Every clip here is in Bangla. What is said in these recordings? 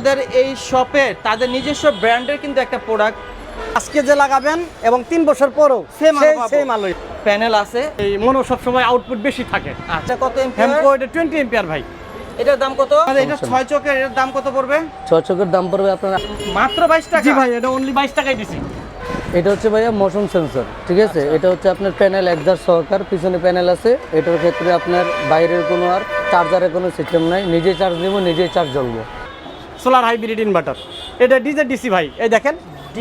আমাদের এই শপে তাদের নিজস্ব ব্র্যান্ডের কিন্তু একটা প্রোডাক্ট আজকে যে লাগাবেন এবং তিন বছর পরও আলো সেম আলোই। প্যানেল আছে। এই মনো সবসময় আউটপুট বেশি থাকে। আচ্ছা কত হ্যামকো এমপি এটা টোয়েন্টি এম্পিয়ার ভাই। এটার দাম কত? এটা ছয় চকের এটার দাম কত পড়বে? ছয় চোখের দাম পড়বে আপনার মাত্র বাইশ টাকা। জি ভাই এটা অনলি বাইশ টাকায় দিছি। এটা হচ্ছে ভাইয়া মোশন সেন্সর ঠিক আছে? এটা হচ্ছে আপনার প্যানেল একজার সহকার পিছনে প্যানেল আছে। এটার ক্ষেত্রে আপনার বাইরের কোনো আর চার্জারের কোনো সিস্টেম নাই। নিজে চার্জ নেব নিজেই চার্জ জ্বলবো। Solar hybrid inverter. এটা ডিজে ডিসি ভাই এই দেখেন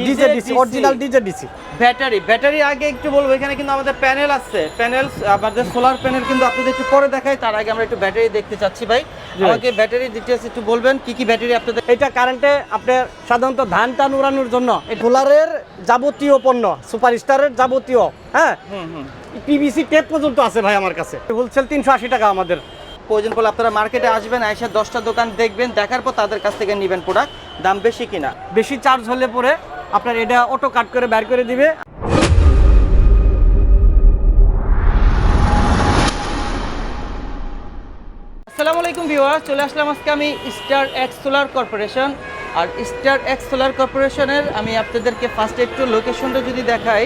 DJ DC original DJ DC battery battery আগে একটু বলব এখানে কিন্তু আমাদের প্যানেল আছে। প্যানেল আমাদের সোলার প্যানেল কিন্তু আপনাদের একটু পরে দেখাই তার আগে আমরা একটু ব্যাটারি দেখতে চাচ্ছি ভাই। আমাকে ব্যাটারি ডিটেলস একটু বলবেন কি কি ব্যাটারি আপনাদের এটা কারেন্টে আপনার সাধারণত ধান টান উড়ানোর জন্য সোলারের যাবতীয় পণ্য সুপারস্টারের যাবতীয় হ্যাঁ? হুম হুম। পিভিসি টেপ পর্যন্ত আছে ভাই আমার কাছে। হোলসেল তিনশো আশি টাকা আমাদের। প্রয়োজন পড়লে আপনারা মার্কেটে আসবেন, এসে দশটা দোকান দেখবেন, দেখার পর তাদের কাছ থেকে নেবেন প্রোডাক্ট দাম বেশি কিনা। বেশি চার্জ হলে পরে আপনার এটা অটো কাট করে বের করে দিবে। আসসালামু আলাইকুম ভিউয়ার চলে আসলাম আজকে আমি স্টার এক্স সোলার কর্পোরেশন আর স্টার এক্স সোলার কর্পোরেশনের আমি আপনাদেরকে ফার্স্ট একটু লোকেশনটা যদি দেখাই,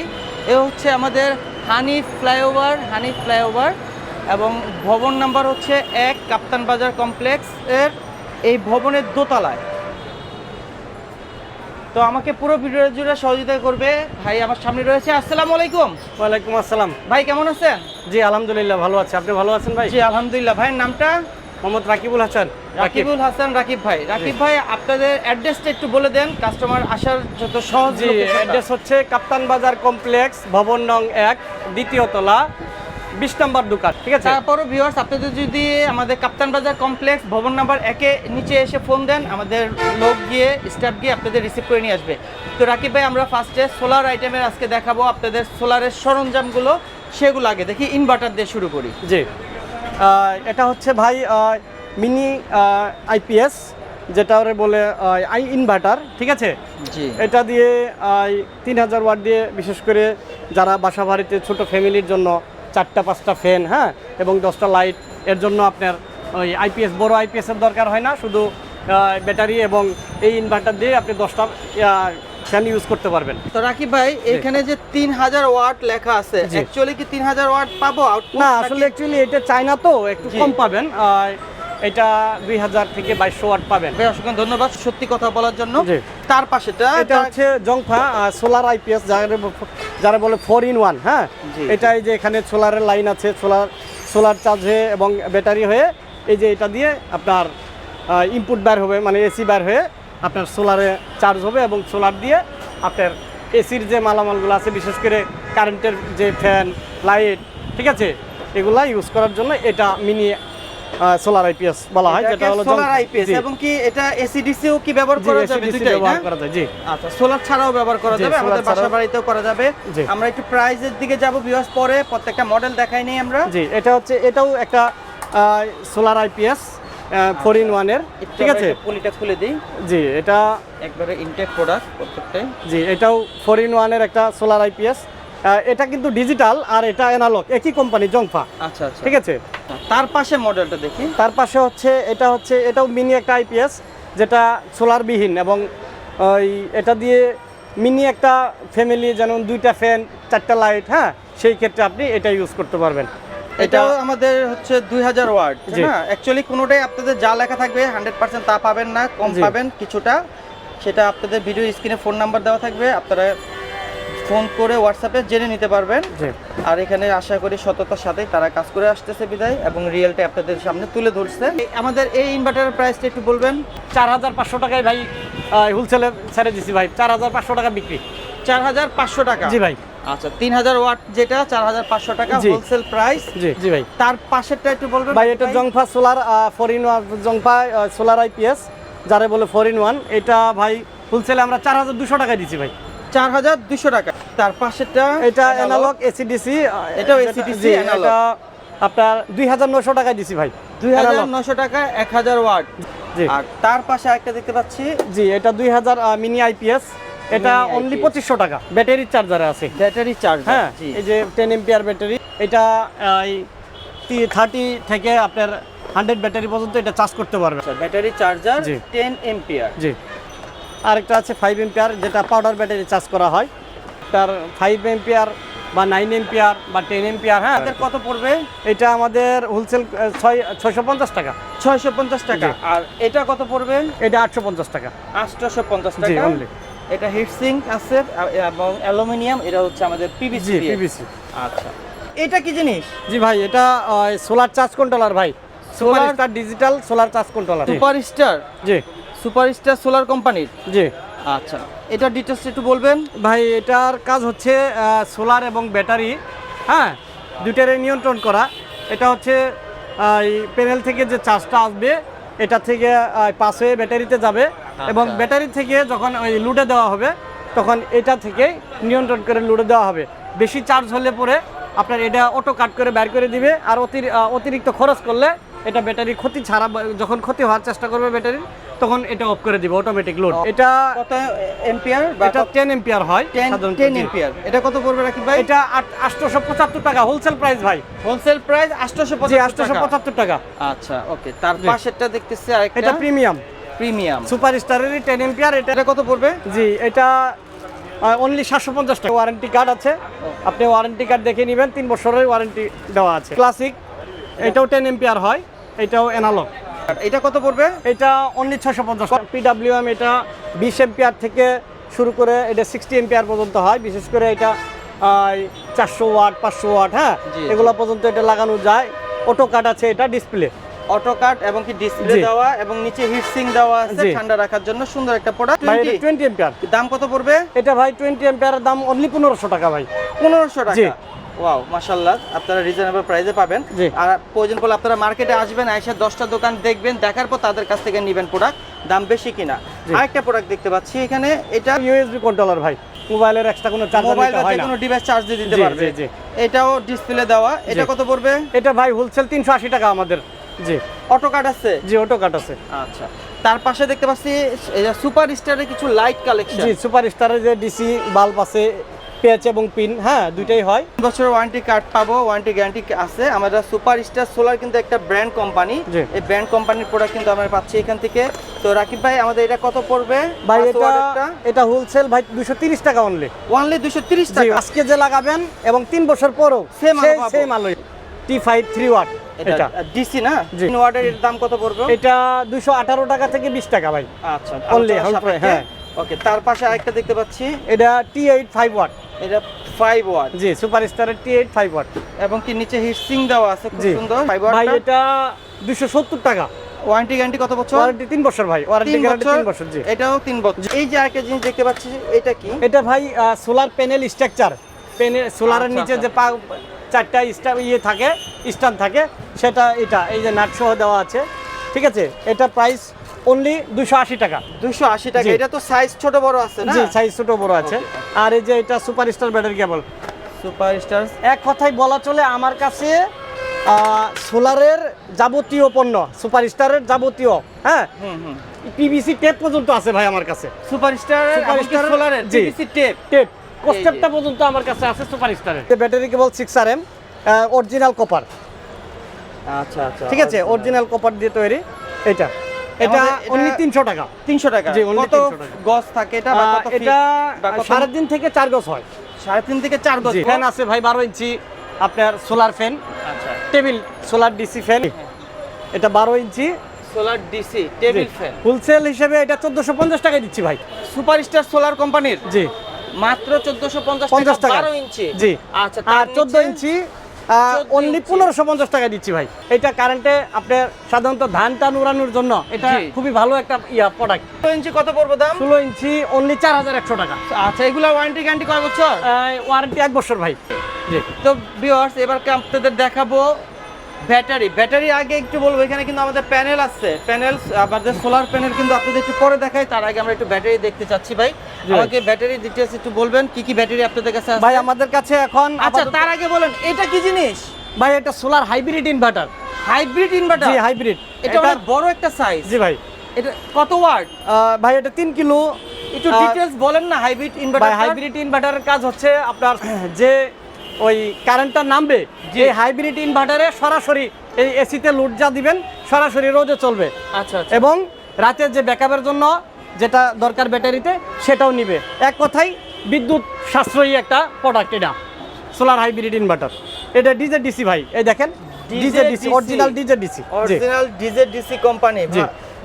এ হচ্ছে আমাদের হানি ফ্লাইওভার হানি ফ্লাইওভার এবং ভবন নাম্বার হচ্ছে এক কাপ্তান বাজার কমপ্লেক্স এর এই ভবনের দোতলায়। তো আমাকে পুরো ভিডিও জুড়ে সহযোগিতা করবে ভাই আমার সামনে রয়েছে। আসসালামু আলাইকুম। ওয়ালাইকুম আসসালাম। ভাই কেমন আছেন? জি আলহামদুলিল্লাহ ভালো আছে। আপনি ভালো আছেন ভাই? জি আলহামদুলিল্লাহ। ভাইয়ের নামটা? মোহাম্মদ রাকিবুল হাসান। রাকিবুল হাসান রাকিব ভাই। রাকিব ভাই আপনাদের অ্যাড্রেসটা একটু বলে দেন। কাস্টমার আসার যত সহজ অ্যাড্রেস হচ্ছে কাপ্তান বাজার কমপ্লেক্স ভবন নং এক দ্বিতীয় তলা। বিশ নম্বর দোকান ঠিক আছে? তারপরও ভিউয়ার্স আপনাদের যদি আমাদের কাপ্তান বাজার কমপ্লেক্স ভবন নাম্বার একে নিচে এসে ফোন দেন আমাদের লোক গিয়ে স্টাফ গিয়ে আপনাদের রিসিভ করে নিয়ে আসবে। তো রাকিব ভাই আমরা ফার্স্টে সোলার আইটেমের আজকে দেখাবো আপনাদের সোলারের সরঞ্জামগুলো সেগুলো আগে দেখি ইনভার্টার দিয়ে শুরু করি। জি। এটা হচ্ছে ভাই মিনি আইপিএস যেটা ওরে বলে আই ইনভার্টার ঠিক আছে? জি। এটা দিয়ে তিন হাজার ওয়াট দিয়ে বিশেষ করে যারা বাসা বাড়িতে ছোটো ফ্যামিলির জন্য চারটা পাঁচটা ফ্যান হ্যাঁ? এবং দশটা লাইটের জন্য আপনার ওই আইপিএস বড় আইপিএসের দরকার হয় না শুধু ব্যাটারি এবং এই ইনভার্টার দিয়ে আপনি দশটা ফ্যান ইউজ করতে পারবেন। তো রাকিব ভাই এখানে যে তিন হাজার ওয়াট লেখা আছে। অ্যাকচুয়ালি কি তিন হাজার ওয়াট পাবো না আসলে অ্যাকচুয়ালি এটা চায়না তো একটু কম পাবেন। এটা দুই হাজার থেকে বাইশশো ওয়াট পাবেন। ভাই অসংখ্য ধন্যবাদ সত্যি কথা বলার জন্য। তার পাশেটা এটা হচ্ছে জংফা সোলার আইপিএস যারা যারা বলে ফোর ইন ওয়ান হ্যাঁ? এটাই যে এখানে সোলারের লাইন আছে সোলার সোলার চার্জ হয়ে এবং ব্যাটারি হয়ে এই যে এটা দিয়ে আপনার ইনপুট বার হবে মানে এসি বার হয়ে আপনার সোলারে চার্জ হবে এবং সোলার দিয়ে আপনার এসির যে মালামালগুলো আছে বিশেষ করে কারেন্টের যে ফ্যান লাইট ঠিক আছে? এগুলা ইউজ করার জন্য এটা মিনি সোলার আইপিএস বলা হয় যেটা হলো সোলার আইপিএস এবং কি এটা এসিডিসি ও কি ব্যবহার করা যাবে DC দুইটাই ব্যবহার করা যায় জি। আচ্ছা সোলার ছাড়াও ব্যবহার করা যাবে আমাদের বাসা বাড়িতেও করা যাবে। আমরা একটু প্রাইজের দিকে যাব ভিউয়ার্স পরে প্রত্যেকটা মডেল দেখাই নেই আমরা। জি এটা হচ্ছে এটাও একটা সোলার আইপিএস ফোর ইন ওয়ানের ঠিক আছে? পলিটা খুলে দিই। জি এটা একবারে ইনটেক প্রোডাক্ট প্রত্যেকটাই। জি এটাও ফোর ইন ওয়ানের একটা সোলার আইপিএস এটা কিন্তু ডিজিটাল আর এটা অ্যানালগ একই কোম্পানি জংফা। আচ্ছা আচ্ছা। ঠিক আছে? তার পাশে মডেলটা দেখি। তার পাশে হচ্ছে এটা হচ্ছে এটাও মিনি একটা আইপিএস যেটা সোলারবিহীন এবং ওই এটা দিয়ে মিনি একটা ফ্যামিলি যেমন দুইটা ফ্যান চারটা লাইট হ্যাঁ? সেই ক্ষেত্রে আপনি এটা ইউজ করতে পারবেন। এটাও আমাদের হচ্ছে দুই হাজার ওয়ার্ড। না? অ্যাকচুয়ালি কোনোটাই আপনাদের যা লেখা থাকবে হান্ড্রেড পার্সেন্ট তা পাবেন না কম পাবেন কিছুটা। সেটা আপনাদের ভিডিও স্ক্রিনে ফোন নাম্বার দেওয়া থাকবে আপনারা ফোন করে হোয়াটসঅ্যাপে জেনে নিতে পারবেন। আর এখানে আশা করি সততার সাথে তারা কাজ করে আসতেছে বিদায় এবং রিয়েলটা আপনাদের সামনে তুলে ধরছে। আমাদের এই ইনভার্টারের প্রাইসটা একটু বলবেন। চার হাজার পাঁচশো টাকায় ভাই হোলসেলে ছেড়ে দিছি ভাই। চার হাজার পাঁচশো টাকা বিক্রি। চার হাজার পাঁচশো টাকা। জি ভাই। আচ্ছা তিন হাজার ওয়াট যেটা চার হাজার পাঁচশো টাকা হোলসেল প্রাইস জি জি ভাই। তার পাশেরটা একটু বলবেন ভাই এটা জংফা সোলার ফোর ইন ওয়ান জংফা সোলার আইপিএস যারা বলে ফোর ইন ওয়ান এটা ভাই হোলসেলে আমরা চার হাজার দুশো টাকায় দিচ্ছি ভাই। চার হাজার দুশো টাকা। তার পাশেরটা এটা অ্যানালগ এসিডিসি এটাও analog। এটা আপনার দুই হাজার নশো টাকায় দিছি ভাই। দুই হাজার। নশো টাকা এক হাজার ওয়াট। জি। আর তার পাশে একটা দেখতে পাচ্ছি। জি এটা দুই হাজার মিনি আইপিএস এটা অনলি পঁচিশশো টাকা। ব্যাটারির চার্জারে আছে। ব্যাটারি চার্জ হ্যাঁ এই যে টেন এম্পিয়ার ব্যাটারি এটা থার্টি থেকে আপনার হান্ড্রেড ব্যাটারি পর্যন্ত এটা চার্জ করতে পারবে। Battery charger. টেন এম্পিয়ার জি। আরেকটা আছে ফাইভ এম্পিয়ার যেটা পাউডার ব্যাটারি চার্জ করা হয়। তার ফাইভ এম্পিয়ার বা নাইন এম্পিয়ার বা টেন এম্পিয়ার হ্যাঁ আমাদের কত পড়বে? এটা আমাদের হোলসেল ছয় ছয়শো পঞ্চাশ টাকা। ছয়শো পঞ্চাশ টাকা। আর এটা কত পড়বে? এটা আটশো পঞ্চাশ টাকা। আটশোশো পঞ্চাশ টাকা। এটা হিটসিং আছে এবং অ্যালুমিনিয়াম এটা হচ্ছে আমাদের পিভিসি পিভিসি আচ্ছা। এটা কি জিনিস? জি ভাই এটা সোলার চার্জ কন্ট্রোলার ভাই। Solar digital solar charge controller super star জি। সুপার স্টার সোলার কোম্পানির? জি। আচ্ছা এটা ডিটেলস একটু বলবেন। ভাই এটার কাজ হচ্ছে সোলার এবং ব্যাটারি হ্যাঁ? দুটারে নিয়ন্ত্রণ করা। এটা হচ্ছে এই প্যানেল থেকে যে চার্জটা আসবে এটা থেকে পাস হয়ে ব্যাটারিতে যাবে। এবং আচ্ছা। ব্যাটারি থেকে যখন ওই লুডে দেওয়া হবে তখন এটা থেকে নিয়ন্ত্রণ করে লুডে দেওয়া হবে। বেশি চার্জ হলে পরে আপনার এটা অটো কাট করে বের করে দিবে আর অতিরি- অতিরিক্ত খরচ করলে এটা ব্যাটারি ক্ষতি ছাড়া যখন ক্ষতি হওয়ার চেষ্টা করবে ব্যাটারি তখন এটা অফ করে দিবে অটোমেটিক লোড এটা কত এম্পিয়ার এটা টেন এম্পিয়ার হয় 10 সাধারণত, 10 এম্পিয়ার এটা কত পড়বে রাকিব ভাই? এটা আটশোশো পঁচাত্তর টাকা হোলসেল প্রাইস ভাই। হোলসেল প্রাইস 850 জি আটশোশো পঁচাত্তর টাকা। আচ্ছা ওকে তার। পাশেরটা দেখতেছি আরেকটা। এটা প্রিমিয়াম প্রিমিয়াম সুপার স্টারেরই টেন এম্পিয়ার এটা এটা কত পড়বে? জি এটা অনলি সাতশো পঞ্চাশ টাকা। ওয়ারেন্টি কার্ড আছে। আপনি ওয়ারেন্টি কার্ড দেখে নেবেন তিন বছরের ওয়ারেন্টি দেওয়া আছে। ক্লাসিক এটাও টেন এম্পিয়ার হয় এটাও অ্যানালগ এটা কত পড়বে? এটা অনলি ছশো পঞ্চাশ পিডাব্লিউএম এটা বিশ এম্পিয়ার থেকে শুরু করে এটা সিক্সটি এম্পিয়ার পর্যন্ত হয়। বিশেষ করে এটা চারশো ওয়াট পাঁচশো ওয়াট হ্যাঁ। এগুলো পর্যন্ত এটা লাগানো যায়। অটো কাট আছে এটা ডিসপ্লে অটো কাট এবং কি ডিসপ্লে দেওয়া এবং নিচে হিট সিং দেওয়া আছে ঠান্ডা রাখার জন্য। সুন্দর একটা প্রোডাক্ট ভাই এটা টোয়েন্টি এম্পিয়ার দাম কত পড়বে? এটা ভাই টোয়েন্টি এম্পিয়ারের দাম অনলি পনেরোশো টাকা ভাই। পনেরোশো। টাকা। ওয়াও মাশাল্লাহ আপনারা রিজনেবল প্রাইসে পাবেন। আর প্রয়োজন পড়লে আপনারা মার্কেটে আসবেন এসে দশটা দোকান দেখবেন দেখার পর তাদের কাছ থেকে নেবেন প্রোডাক্ট দাম বেশি কিনা। আরেকটা প্রোডাক্ট দেখতে পাচ্ছি এখানে এটা ইউএসবি কন্ট্রোলার ভাই। মোবাইলের এক্সট্রা কোনো চার্জ মোবাইল যে কোনো ডিভাইস চার্জ দিয়ে দিতে পারবে। জি। এটাও ডিসপ্লে দেওয়া। এটা কত পড়বে? এটা ভাই হোলসেল তিনশো আশি টাকা আমাদের। জি। অটো কাট আছে? জি অটো কাট আছে। আচ্ছা। তার পাশে দেখতে পাচ্ছি সুপার স্টারের কিছু লাইট কালেকশন জি সুপার স্টারের যে ডিসি বাল্ব আছে পেঁচ এবং পিন হ্যাঁ দুইটাই হয়। বছর ওয়ারেন্টি কার্ড পাবো ওয়ারেন্টি গ্যারান্টি আছে। আমরা সুপার স্টার সোলার কিন্তু একটা ব্র্যান্ড কোম্পানি এই ব্র্যান্ড কোম্পানির প্রোডাক্ট কিন্তু আমরা পাচ্ছি এখান থেকে। তো রাকিব ভাই আমাদের এটা কত পড়বে? ভাই এটা এটা হোলসেল ভাই দুশো তিরিশ টাকা অনলি দুশো তিরিশ টাকা? আজকে যে লাগাবেন এবং তিন বছর পরও আলো পাবো। সেম আলোই। টি ফাইভ থ্রি ওয়াট এটা ডিসি না? জি। ওয়ার্ডের দাম কত পড়বে? এটা দুশো আঠারো টাকা থেকে বিশ টাকা ভাই। আচ্ছা Only, হ্যাঁ। ওকে তার পাশে আরেকটা দেখতে পাচ্ছি। এটা টি এইট ফাইভ ওয়াট এটা ফাইভ ওয়াট জি সুপার স্টারের টি এইট ফাইভ ওয়াট এবং কি নিচে হিটসিং দেওয়া আছে খুব সুন্দর। ফাইভ ভাই ওয়াট এটা দুশো সত্তর টাকা। ওয়ারেন্টি গ্যারান্টি কত বছর? ওয়ারেন্টি তিন বছর ভাই। ওয়ারেন্টি গ্যারান্টি বছর? তিন বছর জি। এটাও তিন বছর। এই যে আরেকটা জিনিস দেখতে পাচ্ছি এটা কি? এটা ভাই সোলার প্যানেল স্ট্রাকচার প্যানেল সোলারের নিচে আচ্ছা। যে পা চারটা স্টা ইয়ে থাকে স্ট্যান্ড থাকে সেটা এটা এই যে নাট সহ দেওয়া আছে। ঠিক আছে? এটা প্রাইস অনলি দুশো আশি টাকা। দুশো আশি টাকা এটা তো সাইজ ছোট বড় আছে না? জি সাইজ ছোট বড় আছে। আর এই যে এটা super star battery cable. Super star এক কথায় বলা চলে আমার কাছে সোলারের যাবতীয় পণ্য সুপার স্টারের যাবতীয় হ্যাঁ? পিভিসি টেপ পর্যন্ত আছে ভাই আমার কাছে। সুপার স্টার Super Star- সোলারের জি। পিভিসি টেপ টেপ কস্টেপটা পর্যন্ত আমার কাছে আছে সুপার স্টারের battery cable six R M original copper আচ্ছা আচ্ছা। ঠিক আছে অরিজিনাল কপার দিয়ে তৈরি। এটা। এটা অনলি তিনশো টাকা। তিনশো টাকা। জি, কত 300 টাকা। গজ থাকে এটা বা কত এটা feet? বা কত- সাড়ে তিন থেকে চার গজ হয়। সাড়ে তিন থেকে চার গজ। ফ্যান আছে ভাই বারো ইঞ্চি আপনার সোলার ফ্যান। আচ্ছা। Table solar DC fan. এটা বারো inch. Solar DC table fan. Wholesale হিসেবে এটা চোদ্দশো পঞ্চাশ টাকায় দিচ্ছি ভাই। সুপার স্টার সোলার কোম্পানির? জি। মাত্র চোদ্দশো পঞ্চাশ পঞ্চাশ টাকা বারো ইঞ্চি। জি। আচ্ছা আর চোদ্দ ইঞ্চি 14 অনলি পনেরোশো পঞ্চাশ টাকা দিচ্ছি ভাই। এটা কারেন্টে আপনার সাধারণত ধান টান উড়ানোর জন্য এটা খুবই ভালো একটা ইয়া প্রোডাক্ট ষোলো ইঞ্চি কত পড়বে দাম? ষোলো ইঞ্চি অনলি চার হাজার একশো টাকা। আচ্ছা এগুলো ওয়ারেন্টি গ্যারান্টি কয় বছর? ওয়ারেন্টি এক বছর ভাই। জি। তো ভিউয়ার্স এবার আপনাদের দেখাবো ব্যাটারি ব্যাটারি আগে একটু বলব এখানে কিন্তু আমাদের প্যানেল আছে। প্যানেল আমাদের সোলার প্যানেল কিন্তু আপনাদের একটু পরে দেখাই। তার আগে আমরা একটু ব্যাটারি দেখতে চাচ্ছি ভাই। আমাকে ব্যাটারি ডিটেলস একটু বলবেন কি কি ব্যাটারি আপনাদের কাছে আছে? ভাই আমাদের কাছে এখন আচ্ছা তার আগে বলেন এটা কি জিনিস? ভাই এটা solar hybrid inverter hybrid inverter জি হাইব্রিড এটা অনেক বড় একটা সাইজ জি ভাই। এটা কত ওয়াট ভাই এটা তিন কিলো। একটু আহ, ডিটেলস বলেন না হাইব্রিড ভাই ইনভার্টার হাইব্রিড ইনভার্টারের কাজ হচ্ছে আপনার যে ওই কারেন্টটা নামবে যে হাইব্রিড ইনভার্টারে সরাসরি এই এসিতে লোড যা দিবেন সরাসরি রোদে চলবে। আচ্ছা আচ্ছা। এবং রাতের যে ব্যাকআপের জন্য যেটা দরকার ব্যাটারিতে সেটাও নিবে। এক কথাই বিদ্যুৎ সাশ্রয়ী একটা প্রোডাক্ট এটা। সোলার হাইব্রিড ইনভার্টার এটা ডিজে ডিসি ভাই এই দেখেন DJ DC original DJ DC original DJ DC company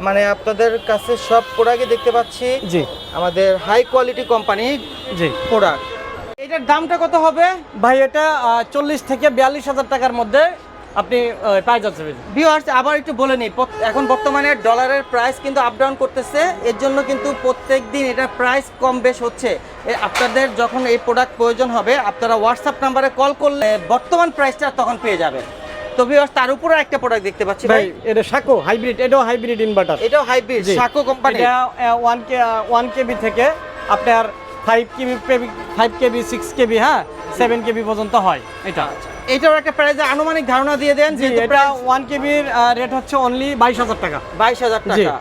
মানে আপনাদের কাছে সব প্রোডাক্টে দেখতে পাচ্ছি। জি। আমাদের হাই কোয়ালিটি কোম্পানি জি। প্রোডাক্ট এটার দামটা কত হবে? ভাই এটা চল্লিশ থেকে বিয়াল্লিশ হাজার টাকার মধ্যে আপনি পাই যাচ্ছে ভিউয়ার্স আবার একটু বলে নিই এখন বর্তমানে ডলারের প্রাইস কিন্তু আপ ডাউন করতেছে এর জন্য কিন্তু প্রত্যেক দিন এটার প্রাইস কম বেশ হচ্ছে। আপনাদের যখন এই প্রোডাক্ট প্রয়োজন হবে আপনারা হোয়াটসঅ্যাপ নাম্বারে কল করলে বর্তমান প্রাইসটা তখন পেয়ে যাবেন। তো ভিউয়ার্স তার উপরে একটা প্রোডাক্ট দেখতে পাচ্ছি ভাই এটা সাকো হাইব্রিড এটাও হাইব্রিড ইনভার্টার এটাও হাইব্রিড। সাকো কোম্পানি এটা ওয়ান কে ওয়ান কেবি থেকে আপনার five KB five KB six KB হ্যাঁ? সেভেন কেবি পর্যন্ত হয় এটা। এটাও একটা প্রাইসে আনুমানিক ধারণা দিয়ে দেন যেহেতু এটা ওয়ান কেবির রেট হচ্ছে অনলি বাইশ হাজার টাকা। বাইশ হাজার টাকা।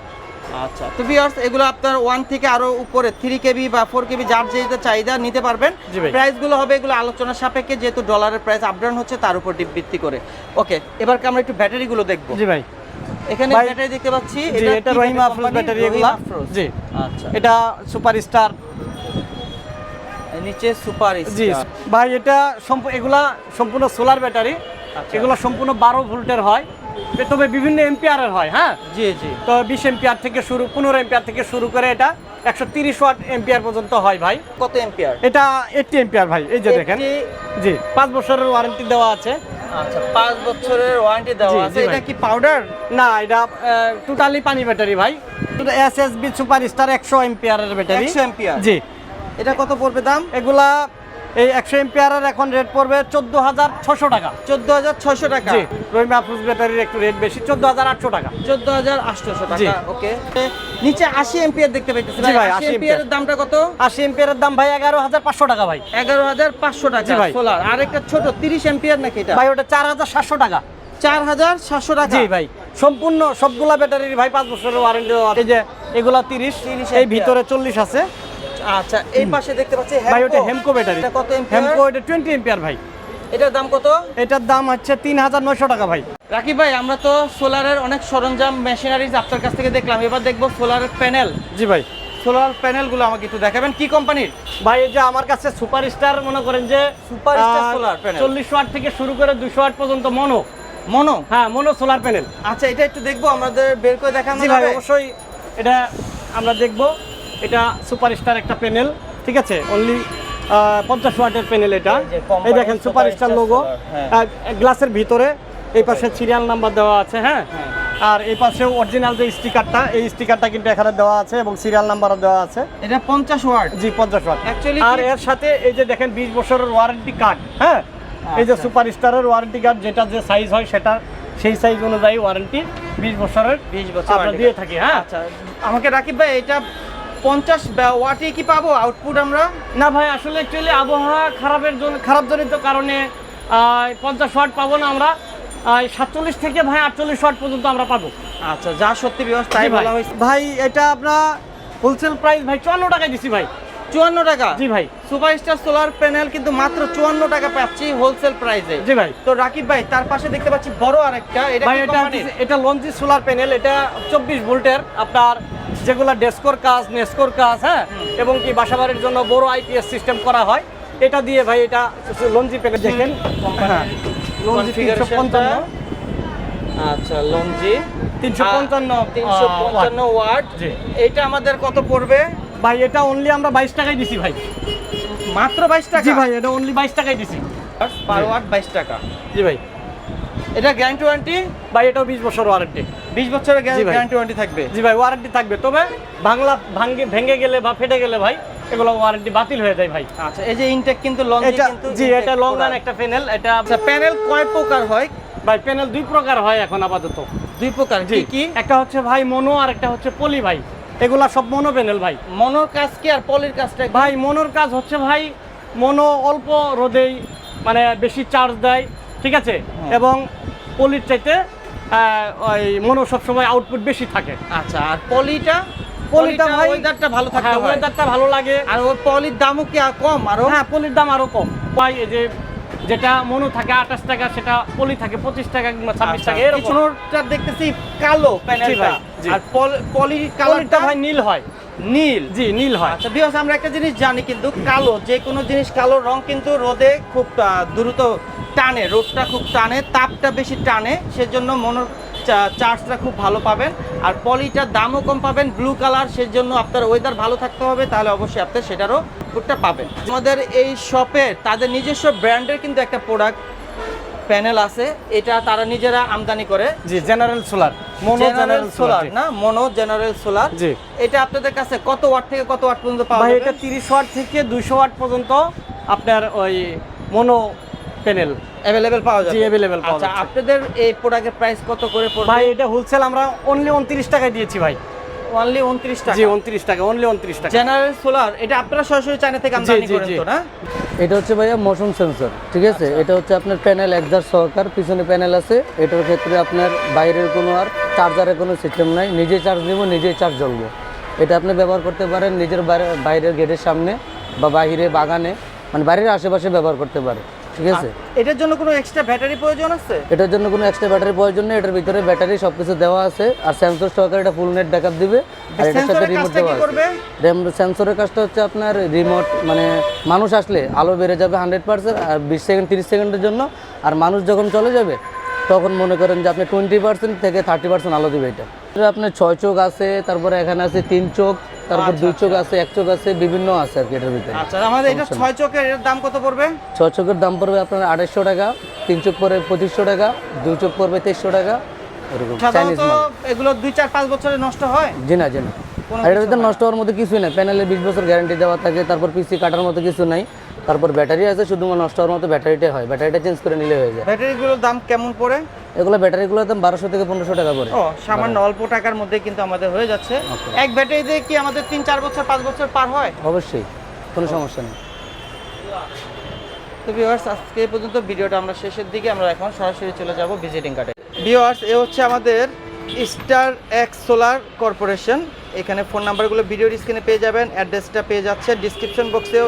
আচ্ছা তো ভিউয়ার্স এগুলো আপনার ওয়ান থেকে আরও উপরে থ্রি কেবি বা ফোর কেবি যার যেটা চাহিদা নিতে পারবেন। প্রাইসগুলো হবে এগুলো আলোচনার সাপেক্ষে যেহেতু ডলারের প্রাইস আপডাউন হচ্ছে তার উপর ভিত্তি করে। ওকে এবার আমরা একটু ব্যাটারিগুলো দেখব। জি ভাই। এখানে ব্যাটারি দেখতে পাচ্ছি এটা রহিমা আফরোজ ব্যাটারি এগুলা। জি। আচ্ছা। এটা সুপারস্টার নিচে সুপার জি ভাই এটা এগুলা সম্পূর্ণ সোলার ব্যাটারি। আচ্ছা। এগুলো সম্পূর্ণ বারো ভোল্টের হয়। তবে বিভিন্ন এম্পিয়ারের হয় হ্যাঁ? জি জি। তো বিশ এম্পিয়ার থেকে শুরু পনেরো এম্পিয়ার থেকে শুরু করে এটা একশো তিরিশ ওয়াট এম্পিয়ার পর্যন্ত হয় ভাই। কত এম্পিয়ার এটা এইটটি এম্পিয়ার ভাই এই যে দেখেন। জি পাঁচ বছরের ওয়ারেন্টি দেওয়া আছে। আচ্ছা পাঁচ বছরের ওয়ারেন্টি দেওয়া আছে। এটা কি পাউডার না এটা টোটালি পানি ব্যাটারি ভাই। S S B super star একশো এম্পিয়ারের ব্যাটারি। একশো এম্পিয়ার জি। এটা কত পড়বে দাম? এগুলা এই একশো এম্পিয়ারের এখন রেট পড়বে চোদ্দ হাজার ছশো টাকা। চোদ্দ হাজার ছয়শো টাকা। জি রহিম আফরোজ ব্যাটারির একটু রেট বেশি চোদ্দ হাজার আটশো টাকা। চোদ্দ হাজার আটশোশো জি। টাকা ওকে। নিচে আশি এম্পিয়ার দেখতে পাইতেছি ভাই, ভাই 80 আশি এম্পিয়ারের দামটা কত? আশি এম্পিয়ারের দাম ভাই এগারো হাজার পাঁচশো টাকা ভাই। এগারো হাজার পাঁচশো টাকা ভাই। সোলার আর একটা ছোট তিরিশ এম্পিয়ার নাকি এটা? ভাই ওটা চার হাজার সাতশো টাকা। চার হাজার সাতশো টাকা। জি ভাই সম্পূর্ণ সবগুলা ব্যাটারির ভাই পাঁচ বছরের ওয়ারেন্টি এই যে এগুলা তিরিশ 30 এই ভিতরে চল্লিশ আছে। আচ্ছা এই পাশে দেখতে পাচ্ছি ভাই ওটা হেমকো ব্যাটারি এটা কত এম্পিয়ার হেমকো এটা টোয়েন্টি এম্পিয়ার ভাই। এটার দাম কত? এটার দাম হচ্ছে তিন হাজার নয়শো টাকা ভাই। রাকিব ভাই আমরা তো সোলারের অনেক সরঞ্জাম মেশিনারিজ আপনার কাছ থেকে দেখলাম। এবার দেখব সোলারের প্যানেল জি ভাই। সোলার প্যানেলগুলো আমাকে একটু দেখাবেন। কি কোম্পানির ভাই এই যে আমার কাছে সুপার স্টার মনে করেন যে Superstar solar panel। চল্লিশ ওয়াট থেকে শুরু করে দুশো ওয়াট পর্যন্ত মনো মনো হ্যাঁ মনো সোলার প্যানেল আচ্ছা এটা একটু দেখব আমাদের বের করে দেখানো যাবে? অবশ্যই এটা আমরা দেখব। এটা সুপার স্টার একটা প্যানেল ঠিক আছে? অনলি পঞ্চাশ ওয়াটের প্যানেল এটা। এই দেখেন সুপার স্টার লোগো হ্যাঁ। গ্লাসের ভিতরে এই পাশে সিরিয়াল নাম্বার দেওয়া আছে হ্যাঁ? আর এই পাশেও অরিজিনাল যে স্টিকারটা এই স্টিকারটা কিন্তু এখানে দেওয়া আছে এবং সিরিয়াল নাম্বারও দেওয়া আছে। এটা পঞ্চাশ ওয়াট। জি পঞ্চাশ ওয়াট। আর এর সাথে এই যে দেখেন বিশ বছরের ওয়ারেন্টি কার্ড হ্যাঁ? এই যে আচ্ছা। সুপার স্টারের ওয়ারেন্টি কার্ড যেটা যে সাইজ হয় সেটা সেই সাইজ অনুযায়ী ওয়ারেন্টি বিশ বছরের বিশ বছর আমরা দিয়ে। থাকি হ্যাঁ? আচ্ছা। আমাকে রাকিব ভাই এটা পঞ্চাশ ওয়াটে কি পাবো আউটপুট আমরা? না ভাই আসলে অ্যাকচুয়ালি আবহাওয়া খারাপের জন্য খারাপ জনিত কারণে পঞ্চাশ ওয়াট পাবো না আমরা। সাতচল্লিশ থেকে ভাই আটচল্লিশ ওয়াট পর্যন্ত আমরা পাবো। আচ্ছা যা সত্যি ব্যবস্থা তাই। বলা হয়েছে। ভাই এটা আপনার হোলসেল প্রাইস ভাই চুয়ান্ন টাকায় দিছি ভাই। চুয়ান্ন টাকা। জি ভাই। সুপারস্টার সোলার প্যানেল কিন্তু মাত্র চুয়ান্ন টাকা পাচ্ছি হোলসেল প্রাইসে জি ভাই। তো রাকিব ভাই তার পাশে দেখতে পাচ্ছি বড় আরেকটা। এটা এটা এটা লঞ্চি সোলার প্যানেল এটা চব্বিশ ভোল্টের আপনার যেগুলো ডেস্কোর কাজ নেস্কোর কাজ হ্যাঁ? এবং কি বাসাবাড়ির জন্য বড় আইপিএস সিস্টেম করা হয়। এটা দিয়ে ভাই এটা লঞ্চি প্যানেল দেখেন। হ্যাঁ। আচ্ছা লঞ্জি তিনশো পঞ্চান্ন তিনশো পঞ্চান্ন ওয়াট। জি। এইটা আমাদের কত পড়বে? ভাই এটা অনলি আমরা বাইশ টাকায় দিছি ভাই। মাত্র বাইশ টাকা? জি ভাই এটা অনলি বাইশ টাকায় দিছি। পার ওয়াট বাইশ টাকা। জি ভাই। এটা গ্যারান্টি ওয়ারেন্টি ভাই এটাও বিশ বছর ওয়ারেন্টি বিশ বছরের। গ্যারান্টি ওয়ারেন্টি থাকবে। জি ভাই ওয়ারেন্টি থাকবে। তবে বাংলা ভাঙ্গে ভেঙে গেলে বা ফেটে গেলে ভাই এগুলো ওয়ারেন্টি বাতিল হয়ে যায় ভাই। আচ্ছা এই যে ইনটেক কিন্তু লং এটা জি এটা লং রান একটা প্যানেল এটা আচ্ছা প্যানেল কয় প্রকার হয়? ভাই প্যানেল দুই প্রকার হয় এখন আপাতত। দুই প্রকার কি কি? একটা হচ্ছে ভাই মনো আর একটা হচ্ছে পলি ভাই। এগুলা সব মনো প্যানেল ভাই। মনোর কাজ কি আর পলির কাজটা ভাই মনোর কাজ হচ্ছে ভাই মনো অল্প রোদেই মানে বেশি চার্জ দেয় ঠিক আছে? হ্যাঁ। এবং পলির চাইতে ওই মনো সবসময় আউটপুট বেশি থাকে। আচ্ছা আর পলিটা? পলিটা ভাই ওয়েদারটা ভালো থাকে হ্যাঁ ওয়েদারটা ভালো লাগে। আর ওর পলির দামও কি আর কম আরও? হ্যাঁ পলির দাম আরও কম। ভাই এই যে যেটা মনো থাকে আঠাশ টাকা সেটা পলি থাকে পঁচিশ টাকা কিংবা ছাব্বিশ টাকা এরকম। পিছনেরটা দেখতেছি কালো প্যানেলটা আর পলি কালারটা ভাই নীল হয়। নীল। জি নীল হয়। আচ্ছা বিকজ আমরা একটা জিনিস জানি কিন্তু কালো যে কোনো জিনিস কালো রং কিন্তু রোদে খুব দ্রুত টানে রোদটা খুব টানে তাপটা বেশি টানে সেজন্য মনোর চার্জটা খুব ভালো পাবেন। আর পলিটার দামও কম পাবেন ব্লু কালার সেজন্য আপনার ওয়েদার ভালো থাকতে হবে তাহলে অবশ্যই আপনি সেটারও উপরটা পাবেন। আমাদের এই শপে তাদের নিজস্ব ব্র্যান্ডের কিন্তু একটা প্রোডাক্ট প্যানেল আছে এটা তারা নিজেরা আমদানি করে। জি general solar mono general solar না? মনো জেনারেল সোলার জি। এটা আপনাদের কাছে কত ওয়াট থেকে কত ওয়াট পর্যন্ত পাওয়া এটা তিরিশ ওয়াট থেকে ওয়াট পর্যন্ত আপনার ওই মনো প্যানেল অ্যাভেলেবেল পাওয়া যাবে। জি, পাওয়া আচ্ছা আপনাদের এই প্রোডাক্টের প্রাইস কত করে পড়বে? ভাই এটা হোলসেল আমরা অনলি উনত্রিশ টাকায় দিয়েছি ভাই। অনলি 29 টাকা। জি উনত্রিশ টাকা অনলি উনত্রিশ টাকা। জেনারেল সোলার এটা আপনারা সরাসরি চায়না থেকে আমদানি করেন তো না? এটা হচ্ছে ভাইয়া মোশন সেন্সর ঠিক আছে? আচ্ছা। এটা হচ্ছে আপনার প্যানেল একজার সহকার পিছনে প্যানেল আছে। এটার ক্ষেত্রে আপনার বাইরের কোনো আর চার্জারের কোনো সিস্টেম নাই। নিজে চার্জ নিব নিজেই চার্জ জ্বলবো। এটা আপনি ব্যবহার করতে পারেন নিজের বাইরের গেটের সামনে বা বাইরে বাগানে মানে বাড়ির আশেপাশে ব্যবহার করতে পারে। ঠিক আছে? এটার জন্য কোনো এক্সট্রা ব্যাটারি প্রয়োজন আছে? এটার জন্য কোনো এক্সট্রা ব্যাটারি প্রয়োজন নেই এটার ভিতরে ব্যাটারি সব কিছু দেওয়া আছে। আর সেন্সর সহকারে এটা ফুল নেট ব্যাকআপ দিবে। আর এটার সাথে রিমোট দেওয়া কি আছে। সেন্সরের কাজটা হচ্ছে আপনার রিমোট মানে মানুষ আসলে আলো বেড়ে যাবে হান্ড্রেড পার্সেন্ট আর বিশ সেকেন্ড তিরিশ সেকেন্ডের জন্য। আর মানুষ যখন চলে যাবে তখন মনে করেন যে আপনি টোয়েন্টি পার্সেন্ট থেকে থার্টি পার্সেন্ট আলো দিবে এটা। এটা আপনার ছয় চোখ আছে তারপরে এখানে আছে তিন চোখ। তারপর দুই চোখ আছে এক চোখ আছে বিভিন্ন আছে আর কি এটার ভিতরে। আচ্ছা আমাদের এটা ছয় চোখের এর দাম কত পড়বে? ছয় চোখের দাম পড়বে আপনার আড়াইশো টাকা তিন চোখ পড়বে পঁচিশশো টাকা দুই চোখ পড়বে তেইশশো টাকা এরকম চাইনিজ এগুলো দুই চার পাঁচ বছরে নষ্ট হয়? জি না জি না। এটার ভিতরে নষ্ট হওয়ার মতো কিছুই নাই। প্যানেলে বিশ বছর গ্যারান্টি দেওয়া থাকে তারপর পিসি কাটার মতো কিছু নাই। তারপর ব্যাটারি আছে শুধুমাত্র নষ্ট হওয়ার মতো ব্যাটারিটাই হয়। ব্যাটারিটা চেঞ্জ করে নিলে হয়ে যায়। ব্যাটারিগুলোর দাম কেমন পড়ে? এগুলো ব্যাটারিগুলোর দাম বারোশো থেকে পনেরোশো টাকা পড়ে ও সামান্য অল্প টাকার মধ্যে কিন্তু আমাদের হয়ে যাচ্ছে। এক ব্যাটারি দিয়ে কি আমাদের তিন চার বছর পাঁচ বছর পার হয়? অবশ্যই কোনো সমস্যা নেই। তো ভিউয়ার্স আজকে এই পর্যন্ত ভিডিওটা আমরা শেষের দিকে আমরা এখন সরাসরি চলে যাব ভিজিটিং কার্ডে ভিউয়ার্স এ হচ্ছে আমাদের স্টার এক্স সোলার কর্পোরেশন এখানে ফোন নাম্বারগুলো ভিডিওর স্ক্রিনে পেয়ে যাবেন অ্যাড্রেসটা পেয়ে যাচ্ছে ডিসক্রিপশন বক্সেও